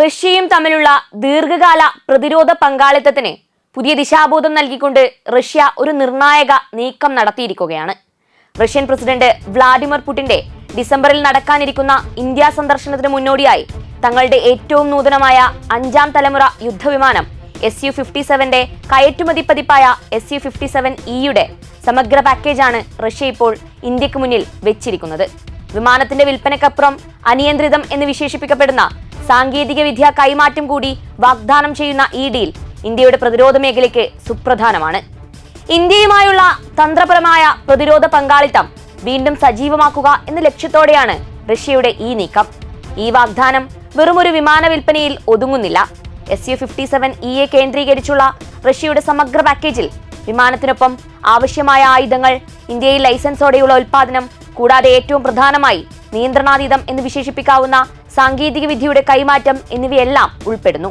റഷ്യയും തമ്മിലുള്ള ദീർഘകാല പ്രതിരോധ പങ്കാളിത്തത്തിന് പുതിയ ദിശാബോധം നൽകിക്കൊണ്ട് റഷ്യ ഒരു നിർണായക നീക്കം നടത്തിയിരിക്കുകയാണ്. റഷ്യൻ പ്രസിഡന്റ് വ്ളാഡിമിർ പുടിന്റെ ഡിസംബറിൽ നടക്കാനിരിക്കുന്ന ഇന്ത്യ സന്ദർശനത്തിന് മുന്നോടിയായി തങ്ങളുടെ ഏറ്റവും നൂതനമായ അഞ്ചാം തലമുറ യുദ്ധവിമാനം എസ് യു ഫിഫ്റ്റി സെവന്റെ കയറ്റുമതി പതിപ്പായ എസ് യു ഫിഫ്റ്റി സെവൻ ഇയുടെ സമഗ്ര പാക്കേജാണ് റഷ്യ ഇപ്പോൾ ഇന്ത്യയ്ക്ക് മുന്നിൽ വെച്ചിരിക്കുന്നത്. വിമാനത്തിന്റെ വിൽപ്പനക്കപ്പുറം അനിയന്ത്രിതം എന്ന് വിശേഷിപ്പിക്കപ്പെടുന്ന സാങ്കേതിക വിദ്യ കൈമാറ്റം കൂടി വാഗ്ദാനം ചെയ്യുന്ന ഈ ഡീൽ ഇന്ത്യയുടെ പ്രതിരോധ മേഖലയ്ക്ക് സുപ്രധാനമാണ്. ഇന്ത്യയുമായുള്ള തന്ത്രപരമായ പ്രതിരോധ പങ്കാളിത്തം വീണ്ടും സജീവമാക്കുക എന്ന ലക്ഷ്യത്തോടെയാണ് റഷ്യയുടെ ഈ നീക്കം. ഈ വാഗ്ദാനം വെറുമൊരു വിമാന വിൽപ്പനയിൽ ഒതുങ്ങുന്നില്ല. എസ് യു ഫിഫ്റ്റി സെവൻ ഇയെ കേന്ദ്രീകരിച്ചുള്ള റഷ്യയുടെ സമഗ്ര പാക്കേജിൽ വിമാനത്തിനൊപ്പം ആവശ്യമായ ആയുധങ്ങൾ ഇന്ത്യയിൽ ലൈസൻസോടെയുള്ള ഉൽപാദനം കൂടാതെ ഏറ്റവും പ്രധാനമായി നിയന്ത്രണാതീതം എന്ന് വിശേഷിപ്പിക്കാവുന്ന സാങ്കേതിക വിദ്യയുടെ കൈമാറ്റം എന്നിവയെല്ലാം ഉൾപ്പെടുന്നു.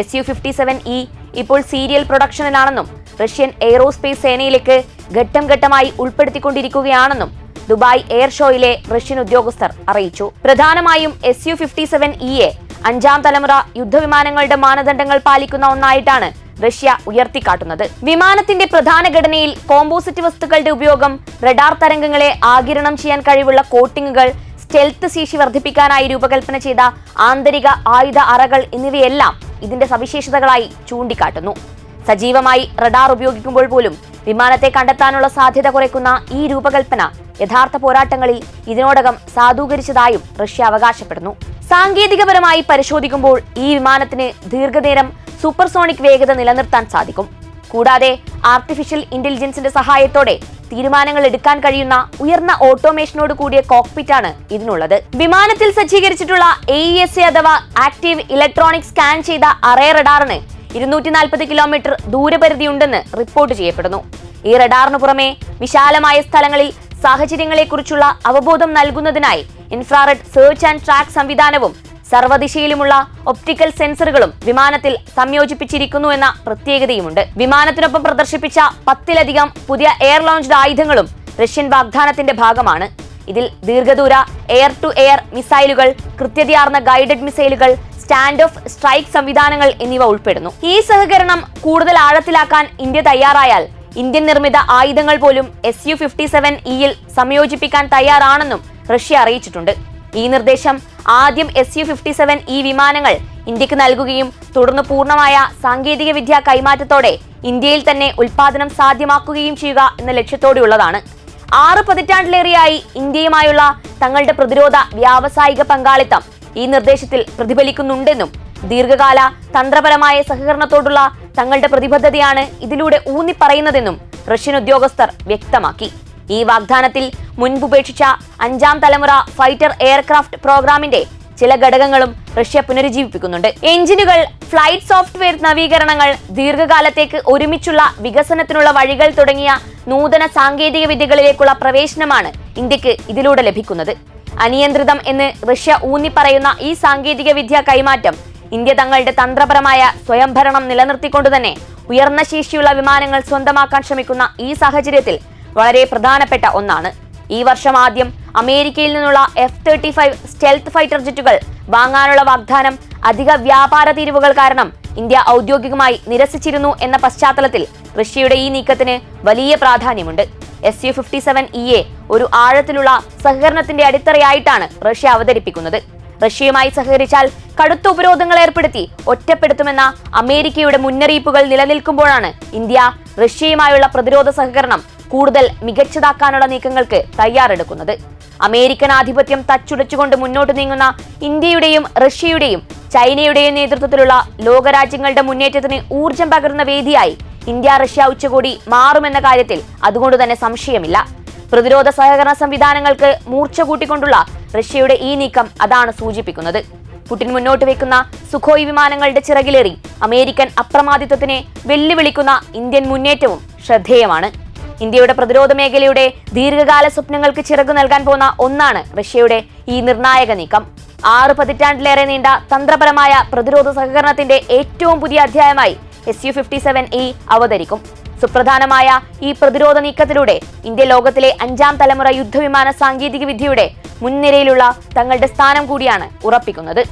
S U fifty seven E ഇപ്പോൾ സീരിയൽ പ്രൊഡക്ഷനിലാണെന്നും റഷ്യൻ എയ്റോസ്പേസ് സേനയിലേക്ക് ഘട്ടം ഘട്ടമായി ഉൾപ്പെടുത്തിക്കൊണ്ടിരിക്കുകയാണെന്നും ദുബായ് എയർ ഷോയിലെ റഷ്യൻ ഉദ്യോഗസ്ഥർ അറിയിച്ചു. പ്രധാനമായും എസ് യു ഫിഫ്റ്റി സെവൻ ഇയെ അഞ്ചാം തലമുറ യുദ്ധവിമാനങ്ങളുടെ മാനദണ്ഡങ്ങൾ പാലിക്കുന്ന ഒന്നായിട്ടാണ് റഷ്യ ഉയർത്തിക്കാട്ടുന്നത്. വിമാനത്തിന്റെ പ്രധാന ഘടനയിൽ കോമ്പോസിറ്റ് വസ്തുക്കളുടെ ഉപയോഗം റഡാർ തരംഗങ്ങളെ ആകിരണം ചെയ്യാൻ കഴിവുള്ള കോട്ടിങ്ങുകൾ സ്റ്റെൽത്ത് ശേഷി വർദ്ധിപ്പിക്കാനായി രൂപകൽപ്പന ചെയ്ത ആന്തരിക ആയുധ അറകൾ എന്നിവയെല്ലാം ഇതിന്റെ സവിശേഷതകളായി ചൂണ്ടിക്കാട്ടുന്നു. സജീവമായി റഡാർ ഉപയോഗിക്കുമ്പോൾ പോലും വിമാനത്തെ കണ്ടെത്താനുള്ള സാധ്യത കുറയ്ക്കുന്ന ഈ രൂപകൽപ്പന യഥാർത്ഥ പോരാട്ടങ്ങളിൽ ഇതിനോടകം സാധൂകരിച്ചതായും റഷ്യ അവകാശപ്പെടുന്നു. സാങ്കേതികപരമായി പരിശോധിക്കുമ്പോൾ ഈ വിമാനത്തിന് ദീർഘനേരം സൂപ്പർസോണിക് വേഗത നിലനിർത്താൻ സാധിക്കും. കൂടാതെ ആർട്ടിഫിഷ്യൽ ഇന്റലിജൻസിന്റെ സഹായത്തോടെ തീരുമാനങ്ങൾ എടുക്കാൻ കഴിയുന്ന ഉയർന്ന ഓട്ടോമേഷനോട് കൂടിയ കോക്പിറ്റ് ആണ് ഇതിനുള്ളത്. വിമാനത്തിൽ സജ്ജീകരിച്ചിട്ടുള്ള എ എസ് എ അഥവാ ആക്റ്റീവ് ഇലക്ട്രോണിക് സ്കാൻ ചെയ്ത അറേ റഡാറിന് ഇരുന്നൂറ്റി നാൽപ്പത് കിലോമീറ്റർ ദൂരപരിധിയുണ്ടെന്ന് റിപ്പോർട്ട് ചെയ്യപ്പെടുന്നു. ഈ റഡാറിന് പുറമെ വിശാലമായ സ്ഥലങ്ങളിൽ സാഹചര്യങ്ങളെക്കുറിച്ചുള്ള അവബോധം നൽകുന്നതിനായി ഇൻഫ്രാറെഡ് സെർച്ച് ആൻഡ് ട്രാക്ക് സംവിധാനവും സർവദിശയിലുമുള്ള ഒപ്റ്റിക്കൽ സെൻസറുകളും വിമാനത്തിൽ സംയോജിപ്പിച്ചിരിക്കുന്നു എന്ന പ്രത്യേകതയുമുണ്ട്. വിമാനത്തിനൊപ്പം പ്രദർശിപ്പിച്ച പത്തിലധികം പുതിയ എയർ ലോഞ്ച്ഡ് ആയുധങ്ങളും റഷ്യൻ വാഗ്ദാനത്തിന്റെ ഭാഗമാണ്. ഇതിൽ ദീർഘദൂര എയർ ടു എയർ മിസൈലുകൾ കൃത്യതയാർന്ന ഗൈഡഡ് മിസൈലുകൾ സ്റ്റാൻഡ് ഓഫ് സ്ട്രൈക്ക് സംവിധാനങ്ങൾ എന്നിവ ഉൾപ്പെടുന്നു. ഈ സഹകരണം കൂടുതൽ ആഴത്തിലാക്കാൻ ഇന്ത്യ തയ്യാറായാൽ ഇന്ത്യൻ നിർമ്മിത ആയുധങ്ങൾ പോലും എസ് യു ഫിഫ്റ്റി സെവൻ ഇയിൽ സംയോജിപ്പിക്കാൻ തയ്യാറാണെന്നും റഷ്യ അറിയിച്ചിട്ടുണ്ട്. ഈ നിർദ്ദേശം ആദ്യം എസ് യു ഫിഫ്റ്റി സെവൻ ഈ വിമാനങ്ങൾ ഇന്ത്യയ്ക്ക് നൽകുകയും തുടർന്ന് പൂർണമായ സാങ്കേതിക വിദ്യ കൈമാറ്റത്തോടെ ഇന്ത്യയിൽ തന്നെ ഉൽപാദനം സാധ്യമാക്കുകയും ചെയ്യുക എന്ന ലക്ഷ്യത്തോടെയുള്ളതാണ്. ആറ് പതിറ്റാണ്ടിലേറെയായി ഇന്ത്യയുമായുള്ള തങ്ങളുടെ പ്രതിരോധ വ്യാവസായിക പങ്കാളിത്തം ഈ നിർദ്ദേശത്തിൽ പ്രതിഫലിക്കുന്നുണ്ടെന്നും ദീർഘകാല തന്ത്രപരമായ സഹകരണത്തോടുള്ള തങ്ങളുടെ പ്രതിബദ്ധതയാണ് ഇതിലൂടെ ഊന്നിപ്പറയുന്നതെന്നും റഷ്യൻ ഉദ്യോഗസ്ഥർ വ്യക്തമാക്കി. ഈ വാഗ്ദാനത്തിൽ മുൻപുപേക്ഷിച്ച അഞ്ചാം തലമുറ ഫൈറ്റർ എയർക്രാഫ്റ്റ് പ്രോഗ്രാമിന്റെ ചില ഘടകങ്ങളും റഷ്യ പുനരുജ്ജീവിപ്പിക്കുന്നുണ്ട്. എഞ്ചിനുകൾ ഫ്ലൈറ്റ് സോഫ്റ്റ്വെയർ നവീകരണങ്ങൾ ദീർഘകാലത്തേക്ക് ഒരുമിച്ചുള്ള വികസനത്തിനുള്ള വഴികൾ തുടങ്ങിയ നൂതന സാങ്കേതിക വിദ്യകളിലേക്കുള്ള പ്രവേശനമാണ് ഇന്ത്യയ്ക്ക് ഇതിലൂടെ ലഭിക്കുന്നത്. അനിയന്ത്രിതം എന്ന് റഷ്യ ഊന്നിപ്പറയുന്ന ഈ സാങ്കേതിക വിദ്യ കൈമാറ്റം ഇന്ത്യ തങ്ങളുടെ തന്ത്രപരമായ സ്വയംഭരണം നിലനിർത്തിക്കൊണ്ടുതന്നെ ഉയർന്ന ശേഷിയുള്ള വിമാനങ്ങൾ സ്വന്തമാക്കാൻ ശ്രമിക്കുന്ന ഈ സാഹചര്യത്തിൽ വളരെ പ്രധാനപ്പെട്ട ഒന്നാണ്. ഈ വർഷം ആദ്യം അമേരിക്കയിൽ നിന്നുള്ള F thirty five stealth fighter ജെറ്റുകൾ വാങ്ങാനുള്ള വാഗ്ദാനം അധിക വ്യാപാര തീരുവുകൾ കാരണം ഇന്ത്യ ഔദ്യോഗികമായി നിരസിച്ചിരുന്നു എന്ന പശ്ചാത്തലത്തിൽ റഷ്യയുടെ ഈ നീക്കത്തിന് വലിയ പ്രാധാന്യമുണ്ട്. S U fifty seven E A ഒരു ആഴത്തിലുള്ള സഹകരണത്തിന്റെ അടിത്തറയായിട്ടാണ് റഷ്യ അവതരിപ്പിക്കുന്നത്. റഷ്യയുമായി സഹകരിച്ചാൽ കടുത്ത ഉപരോധങ്ങൾ ഏർപ്പെടുത്തി ഒറ്റപ്പെടുത്തുമെന്ന അമേരിക്കയുടെ മുന്നറിയിപ്പുകൾ നിലനിൽക്കുമ്പോഴാണ് ഇന്ത്യ റഷ്യയുമായുള്ള പ്രതിരോധ സഹകരണം കൂടുതൽ മികച്ചതാക്കാനുള്ള നീക്കങ്ങൾക്ക് തയ്യാറെടുക്കുന്നത്. അമേരിക്കൻ ആധിപത്യം തച്ചുടച്ചുകൊണ്ട് മുന്നോട്ട് നീങ്ങുന്ന ഇന്ത്യയുടെയും റഷ്യയുടെയും ചൈനയുടെയും നേതൃത്വത്തിലുള്ള ലോകരാജ്യങ്ങളുടെ മുന്നേറ്റത്തിന് ഊർജം പകരുന്ന വേദിയായി ഇന്ത്യ റഷ്യ ഉച്ചകോടി മാറുമെന്ന കാര്യത്തിൽ അതുകൊണ്ട് തന്നെ സംശയമില്ല. പ്രതിരോധ സഹകരണ സംവിധാനങ്ങൾക്ക് മൂർച്ച കൂട്ടിക്കൊണ്ടുള്ള റഷ്യയുടെ ഈ നീക്കം അതാണ് സൂചിപ്പിക്കുന്നത്. പുടിൻ മുന്നോട്ട് വെക്കുന്ന സുഖോയ് വിമാനങ്ങളുടെ ചിറകിലേറി അമേരിക്കൻ അപ്രമാദിത്വത്തിനെ വെല്ലുവിളിക്കുന്ന ഇന്ത്യൻ മുന്നേറ്റവും ശ്രദ്ധേയമാണ്. ഇന്ത്യയുടെ പ്രതിരോധ മേഖലയുടെ ദീർഘകാല സ്വപ്നങ്ങൾക്ക് ചിറകു നൽകാൻ പോകുന്ന ഒന്നാണ് റഷ്യയുടെ ഈ നിർണായക നീക്കം. ആറ് പതിറ്റാണ്ടിലേറെ നീണ്ട തന്ത്രപരമായ പ്രതിരോധ സഹകരണത്തിന്റെ ഏറ്റവും പുതിയ അധ്യായമായി S U fifty seven E അവതരിക്കും. സുപ്രധാനമായ ഈ പ്രതിരോധ നീക്കത്തിലൂടെ ഇന്ത്യ ലോകത്തിലെ അഞ്ചാം തലമുറ യുദ്ധവിമാന സാങ്കേതിക വിദ്യയുടെ മുൻനിരയിലുള്ള തങ്ങളുടെ സ്ഥാനം കൂടിയാണ് ഉറപ്പിക്കുന്നത്.